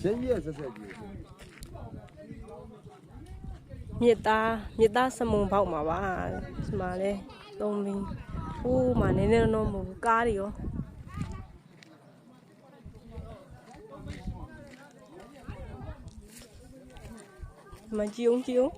ရှင်းကြီးရဲ့ဆက်ဆက်ကြီးမြစ်သားမြစ်သားစမုံပေါက်မှာပါဒီမှာလဲသုံးပြီးဟိုးမှာနည်းနည်းတော့မဟုတ်ဘူးကားတွေရောဒီမကြည့်အောင်ကြည့်အောင်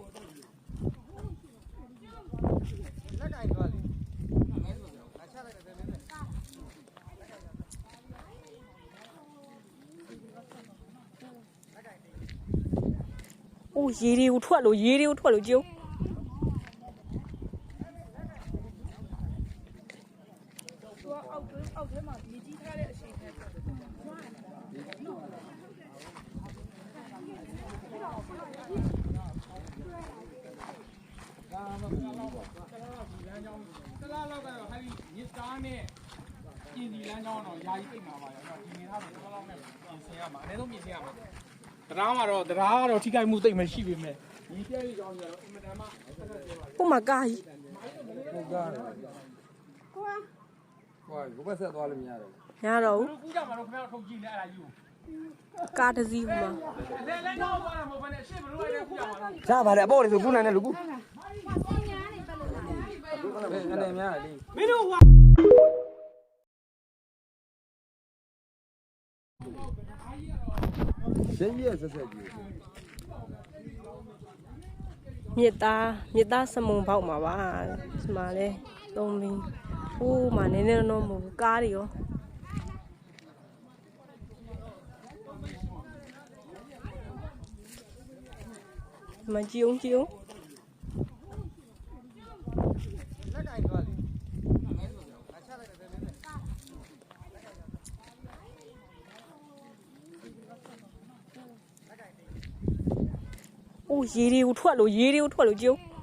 အိုးရေတွေကိုထွက်လို့ရေတွေကိုထွက်လို့ကြည့်အောင်သူကအောက်တွင်းအောက်ထဲမှာမြေကြီးထားတဲ့အချိန်နဲ့တလားလောက်ကတော့ဟာဒီညစ်သားနဲ့ပြင်စီလမ်းကြောင်းတော့ယာယီပြိတ်မှာပါရောဒီနေသားဆိုတလားလောက်နဲ့ပြင်ဆင်ရမှာအနည်းဆုံးပြင်ဆင်ရမှာ တရားမှာတော့တရားကတော့ထိခိုက်မှုသိမ့်မရှိပေမဲ့ဒီပြည့်ကြောင်းကြတော့အင်မတန်မှဟိုမှာကားကြီးဟုတ်ကားတယ်ကွာကွာဘယ်ဘက်ဆက်သွားလို့မရတော့ရတော့ဘူးဘုကူကြမှာတော့ခင်ဗျားတို့ထုတ်ကြည့်နေအဲ့ဒါယူကားတစ်စီးဟိုမှာလဲလမ်းကြောင်းသွားတာမဟုတ်ဘဲနဲ့ရှေ့ဘလို့လိုက်တဲ့ကူကြမှာလို့ချပါလေအပေါ်လေဆိုခုနိုင်တယ်လူကူဘယ်အနေများလေမင်းတို့ဟွာရှ င်းကြီးရဲ့ဆက်ဆက်ကြီးမြစ်သားမြစ်သားစမုံပေါက်မှာပါဒီမှာလဲသုံးပြီးဟိုးမှာနည်းနည်းတော့မဟုတ်ဘူးကားတွေရောဒီမကြည့်အောင်ကြည့်အောင် အိုးရေတွေကိုထွက်လို့ရေတွေကိုထွက်လို့ကြည့်အောင်